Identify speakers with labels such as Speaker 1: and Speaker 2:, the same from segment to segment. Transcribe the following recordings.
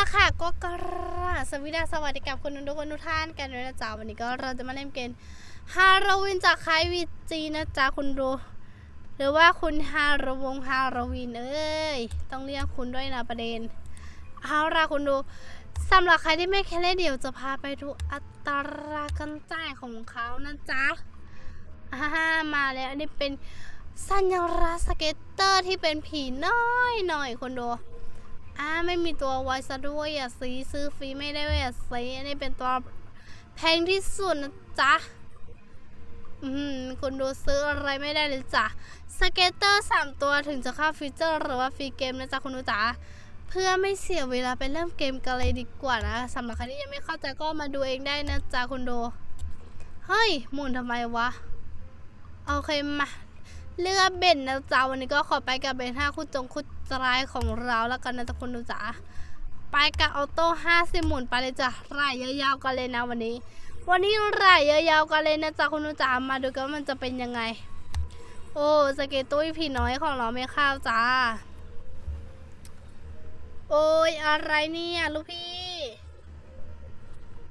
Speaker 1: ละค่ะก็กราสวัสดีสวัสดีกับคุณทุกคนทุกท่านกันด้วยนะจ๊ะวันนี้ก็เราจะมาเล่นเกมฮาโลวีนจากค่ายวีจีนะจ๊ะคุณดูหรือว่าคุณฮาโลวงฮาโลวีนเอ้ยต้องเรียกคุณด้วยนะประเด็นเอาละคุณดูสำหรับใครที่ไม่เคยเล่นเดี๋ยวจะพาไปดูอัตราการจ่ายของเขานะจ๊ะอ่ามาแล้วอันนี้เป็นสัญลักษณ์สเก็ตเตอร์ที่เป็นผีน้อยหน่อยคนดู อ่าไม่มีตัวไว้ซะด้วยอะซีซื้อฟรีไม่ได้เว้ยอะซีอันนี้เป็นตัวแพงที่สุดนะจ๊ะอืมคุณดูซื้ออะไรไม่ได้เลยจ้ะสเกตเตอร์สามตัวถึงจะเข้าฟีเจอร์หรือว่าฟรีเกมนะจ๊ะคุณดูจ๋าเพื่อไม่เสียเวลาไปเริ่มเกมกันเลยดีกว่านะสำหรับใครที่ยังไม่เข้าใจก็มาดูเองได้นะจ๊ะคุณดูเฮ้ยหมุนทำไมวะ โอเคมา เลือกเบนนะจ๊ะวันนี้ก็ขอไปกับเบนห้าคู่จงคู่จรายของเราแล้วกันนะจ๊ะคุณดูจ๋าไปกับออโต้ห้าสิบหมุนไปเลยจ้ะไล่ยาวๆกันเลยนะวันนี้ วันนี้ไล่ยาวๆกันเลยนะจ๊ะคุณดูจ๋ามาดูกันมันจะเป็นยังไง โอ้สเกตตุ้ยพี่น้อยของเราไม่ข้าวจ้าโอ้ยอะไรเนี่ยลูกพี่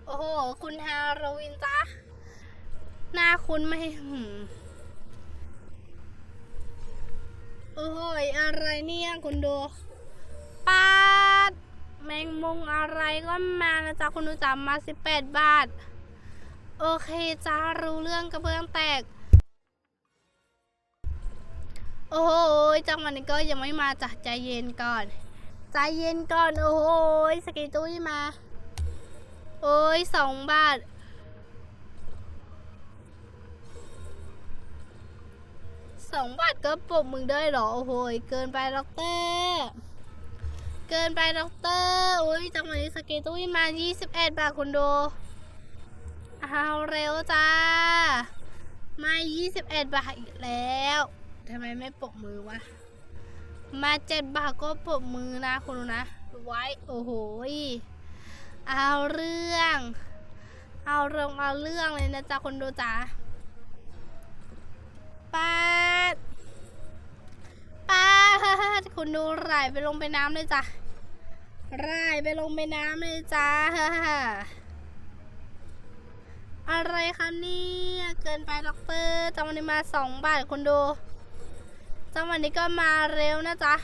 Speaker 1: โอ้โหคุณฮาโลวินจ้าหน้าคุณไม่หืม โอ้ยอะไรเนี่ยคุณดูปาดแมงมุงอะไรก็มานะจ๊ะคุณดูจ๋ามา18บาท โอเคจ้ารู้เรื่องกระเบื้องแตก โอ้โหจังหวะนี้ก็ยังไม่มาจ้ะใจเย็นก่อน ใจเย็นก่อน โอ้โหสกีตุ้ยมา โอ้ยสองบาท สองบาทก็ปรบมือได้เหรอ โอ้โหเกินไปด็อกเตอร์เกินไปด็อกเตอร์โอ้ยจังหวะนี้สเกตตุ้ยมา 21 บาทคุณดูเอาเร็วจ้า มา 21 บาทอีกแล้วทำไมไม่ปรบมือวะ มา7บาทก็ปรบมือนะคุณดูนะ ไว้ โอ้โหเอาเรื่อง เอาเรื่องเอาเรื่องเลยนะจ๊ะคนดูจ๋าปาดป คุณดูไหลไปลงไปน้ำเลยจ้ะไหลไปลงไปน้ำเลยจ้าอะไรคะเนี่ยเกินไปด็อกเตอร์จังวันนี้มาสองบาทคุณดูจังวันนี้ก็มาเร็วนะจ๊ะ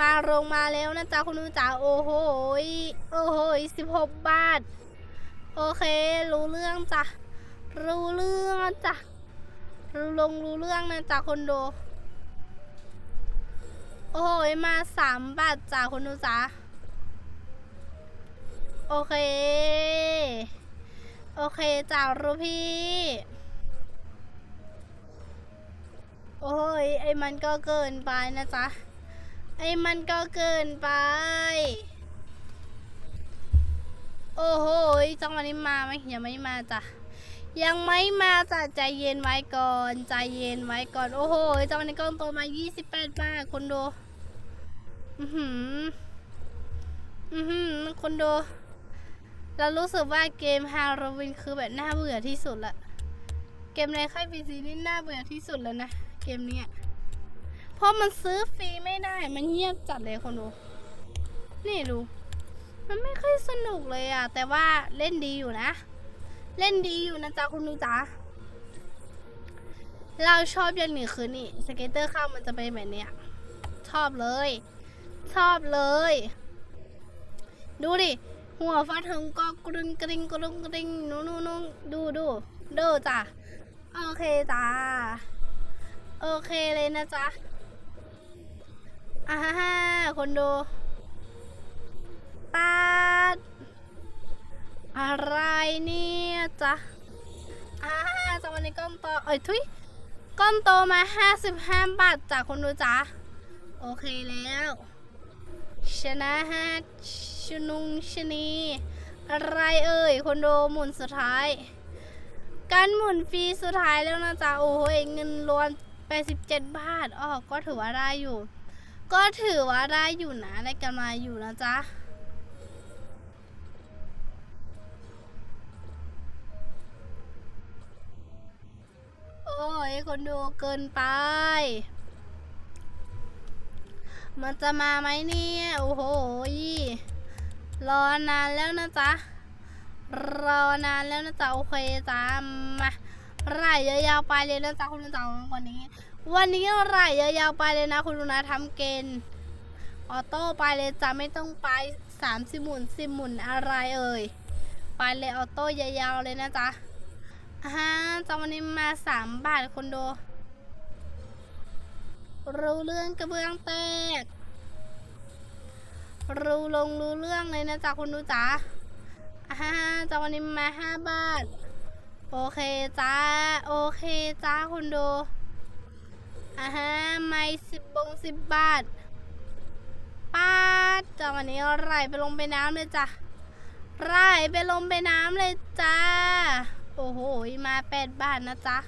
Speaker 1: มาลงมาแล้วนะจ๊ะคุณดูจ๋าโอ้โหโอ้โหสิบหกบาท โอเค รู้เรื่องจ้ะรู้เรื่องจ้ะรู้ลงรู้เรื่องนะจ๊ะคนดู โอ้ยมาสามบาทจ้ะคนดูจ้ะโอเค โอเคจ้ารู้พี่ โอ้ย ไอ้มันก็เกินไปนะจ๊ะ ไอ้มันก็เกินไป โอ้โหจังหวะนี้มาไหมยังไม่มาจ้ะยังไม่มาจ้ะใจเย็นไว้ก่อน ใจเย็นไว้ก่อน โอ้โหจังหวะนี้กล้องโตมา 28 บาทคนดู อือหือ อือหือคนดู เรารู้สึกว่าเกมฮาโลวีนคือแบบน่าเบื่อที่สุดละ เกมในค่ายพีซีนี่น่าเบื่อที่สุดแล้วนะ เกมเนี้ย เพราะมันซื้อฟรีไม่ได้ มันเงียบจัดเลยคนดู นี่ดู มันไม่ค่อยสนุกเลยอะ แต่ว่าเล่นดีอยู่นะ เล่นดีอยู่นะจ๊ะคุณดูจ๊ะเราชอบอย่างหนึ่งคือนี่สเก็ตเตอร์เข้ามันจะเป็นแบบเนี้ย ชอบเลย ชอบเลย ดูดิ หัวฟ้าถึงก็กริงกริงกริงกริงนู้นนู้นนู้นดูดูดูจ้ะ โอเคจ้า โอเคเลยนะจ๊ะอ่าฮ่าคนดูปาดอะไรเนี่ยจ๊ะอ่าจังวันนี้ก้อนโตเอ้ยทุยก้อนโตมา 55 บาทจากคนดูจ๊ะโอเคแล้ว ชนะฮะชนุงชนี อะไรเอ่ยคนดูหมุนสุดท้าย การหมุนฟรีสุดท้ายแล้วนะจ๊ะ โอ้โหเงินรวม 87 บาทอ๋อก็ถือว่าได้อยู่ ก็ถือว่าได้อยู่นะ ได้กำไรอยู่นะจ๊ะโอ้ยคนดูเกินไป มันจะมาไหมเนี่ย โอ้โหยรอนานแล้วนะจ๊ะ รอนานแล้วนะจ๊ะ โอเคจ้ามาไล่ยาวๆไปเลยนะจ๊ะคุณลุงจ๋าวันนี้ วันนี้ไล่ยาวๆไปเลยนะคุณลุงนะทำเกณฑ์ออโต้ไปเลยจ้ะไม่ต้องไปสามสิบหมุนสิบหมุนอะไรเอ่ยไปเลยออโต้ยาวๆเลยนะจ๊ะอ่าฮะจ้าวันนี้มาสามบาทคนดู รู้เรื่องกระเบื้องแตก รู้ลงรู้เรื่องเลยนะจ๊ะคุณดูจ๋าอ่าจ้าวันนี้มาห้าบาท โอเคจ้า โอเคจ้าคุณดูอ่าฮะไม่สิบบงสิบบาทป้าดจ้าวันนี้ไหลไปลงไปน้ำเลยจ้ะไหลไปลงไปน้ำเลยจ้า โอ้โห มาแปดบาทนะจ๊ะ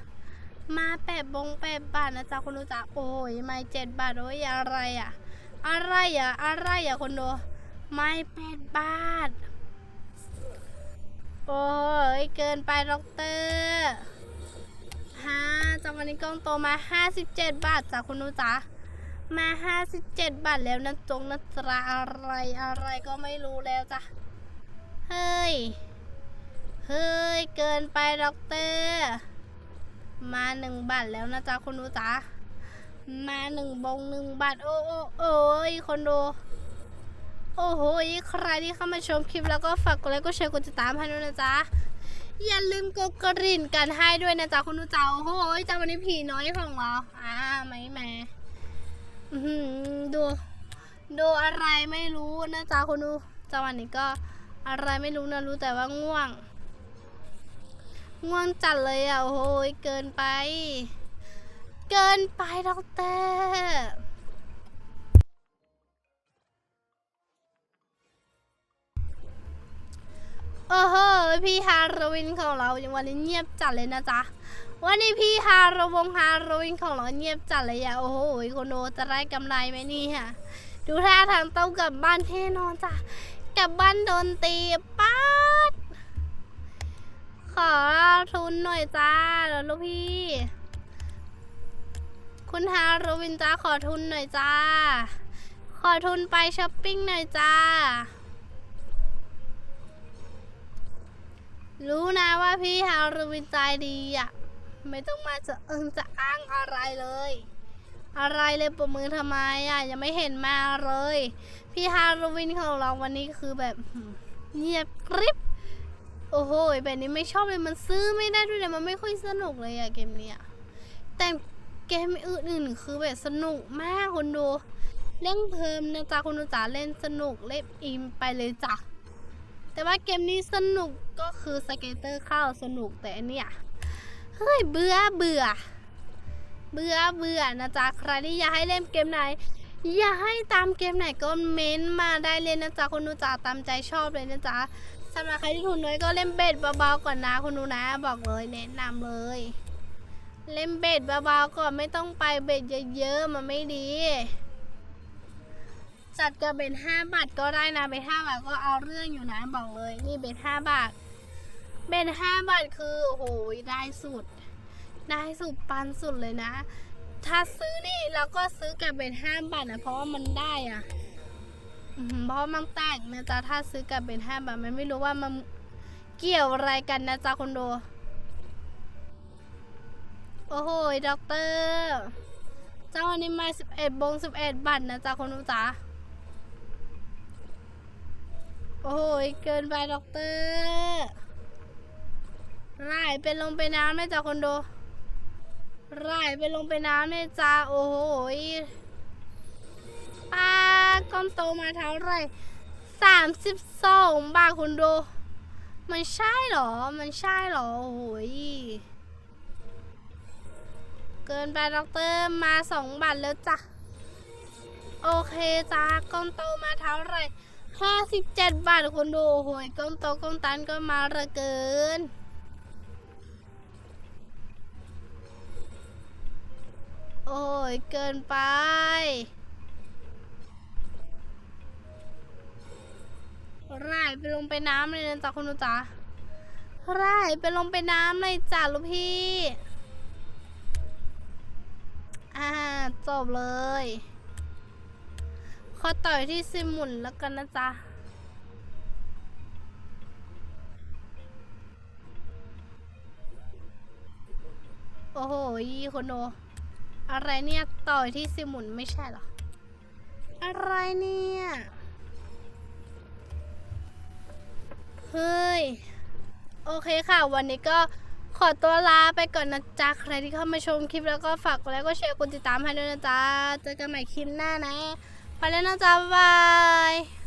Speaker 1: มาแปดบงแปดบาทนะจ๊ะคุณดูจ๋าโอ้ยไม่เจ็ดบาทโอ้ยอะไรอะ อะไรอะ อะไรอะคนดูไม่แปดบาท โอ้ยเกินไปด็อกเตอร์ฮ่าจากวันนี้กล้องโตมา 57 บาทจากคุณนุจ๋ามา 57 บาทแล้วนะจงนะจระอะไรอะไรก็ไม่รู้แล้วจ้ะ เฮ้ย เฮ้ย เกินไปด็อกเตอร์ มาหนึ่งบาทแล้วนะจ๊ะคุณนุจ๋ามาหนึ่งบงหนึ่งบาท โอ้โอ้โอ้ยคนดู โอ้โหใครที่เข้ามาชมคลิปแล้วก็ฝากกดไลค์กดแชร์กดติดตามให้ด้วยนะจ๊ะอย่าลืมกดกระดิ่งกันให้ด้วยนะจ๊ะคุณผู้ชมโอ้โหจ้าวันนี้ผีน้อยของเราอ่าไม่แม่ดูดูอะไรไม่รู้นะจ๊ะคุณดูจ้าวันนี้ก็อะไรไม่รู้นะรู้แต่ว่าง่วง ง่วงจัดเลยอะโอ้โหเกินไป เกินไปดอกเตอร์โอ้โหพี่ฮาโลวินของเราวันนี้เงียบจัดเลยนะจ๊ะวันนี้พี่ฮาโลวงฮาโลวินของเราเงียบจัดเลยอะโอ้โหคนโนจะได้กำไรไหมนี่ฮะดูท่าทางต้องกลับบ้านแน่นอนจ้ะกลับบ้านโดนตีป๊า อทุนหน่อยจ้าแล้วลูกพี่ คุณฮาโรวินจ้าขอทุนหน่อยจ้า ขอทุนไปช้อปปิ้งหน่อยจ้า รู้นะว่าพี่ฮาโรวินใจดีอะ ไม่ต้องมาจะเอิงจะอ้างอะไรเลยอะไรเลยปรบมือทำไมอะยังไม่เห็นมาเลย พี่ฮาโลวินของเราวันนี้คือแบบเงียบกริบ โอ้โหแบบนี้ไม่ชอบเลยมันซื้อไม่ได้ด้วยเลยมันไม่ค่อยสนุกเลยอะเกมเนี้ยแต่เกมอื่นๆคือแบบสนุกมากคุณดูเล่นเพลิมนะจ๊ะคุณดูจ๋าเล่นสนุกเล่นอิมไปเลยจ้ะแต่ว่าเกมนี้สนุกก็คือสเกตเตอร์เข้าสนุกแต่อันเนี่ยเฮ้ยเบื่อเบื่อ เบื่อเบื่อนะจ๊ะใครที่อยากให้เล่นเกมไหนอยากให้ตามเกมไหนก็เม้นต์มาได้เลยนะจ๊ะคุณดูจ๋าตามใจชอบเลยนะจ๊ะ สำหรับใครที่ทุนน้อยก็เล่นเบ็ดเบาๆก่อนนะคุณดูนะ บอกเลยแนะนำเลย เล่นเบ็ดเบาๆก่อนไม่ต้องไปเบ็ดเยอะๆมันไม่ดี จัดกับเบ็ดห้าบาทก็ได้นะเบ็ดห้าบาทก็เอาเรื่องอยู่นะบอกเลย นี่เบ็ดห้าบาทเบ็ดห้าบาทคือโอ้โหได้สุด ได้สุดปันสุดเลยนะ ถ้าซื้อนี่เราก็ซื้อกับเบ็ดห้าบาทนะเพราะว่ามันได้อะ อืมเพราะมันแตกนะจ๊ะถ้าซื้อกับเป็นห้าบาทมันไม่รู้ว่ามันเกี่ยวอะไรกันนะจ๊ะคนดู โอ้โหด็อกเตอร์เจ้าวันนี้มาสิบเอ็ดบงสิบเอ็ดบาทนะจ๊ะคนดูจ๊ะโอ้โหเกินไปด็อกเตอร์ไล่ไปลงไปน้ำเลยจ้ะคนดูไล่ไปลงไปน้ำเลยจ้ะโอ้โห โตมาเท่าไรสามสิบสองบาทคุณดู มันใช่เหรอ มันใช่เหรอ โอ้โหยเกินไปด็อกเตอร์มาสองบาทแล้วจ้ะ โอเคจ้าก้อนโตมาเท่าไรห้าสิบเจ็ดบาทคุณดู โอ้โหยก้อนโตก้อนตันก็มาเหลือเกินโอ้ยเกินไป ไร่ไปลงไปน้ำเลยนะจ๊ะคุณจ๊ะไร่ไปลงไปน้ำเลยจ้ะลูกพี่ อ่าจบเลยขอต่อยที่ซิมุนแล้วกันนะจ๊ะโอ้โหยีคนโออะไรเนี่ย ต่อยที่ซิมุนไม่ใช่หรอ อะไรเนี่ย เฮ้ย โอเคค่ะ วันนี้ก็ขอตัวลาไปก่อนนะจ๊ะ ใครที่เข้ามาชมคลิปแล้วก็ฝากกดไลค์ก็แชร์กดติดตามให้ด้วยนะจ๊ะ เจอกันใหม่คลิปหน้านะ ไปแล้วนะจ๊ะ บ๊ายบาย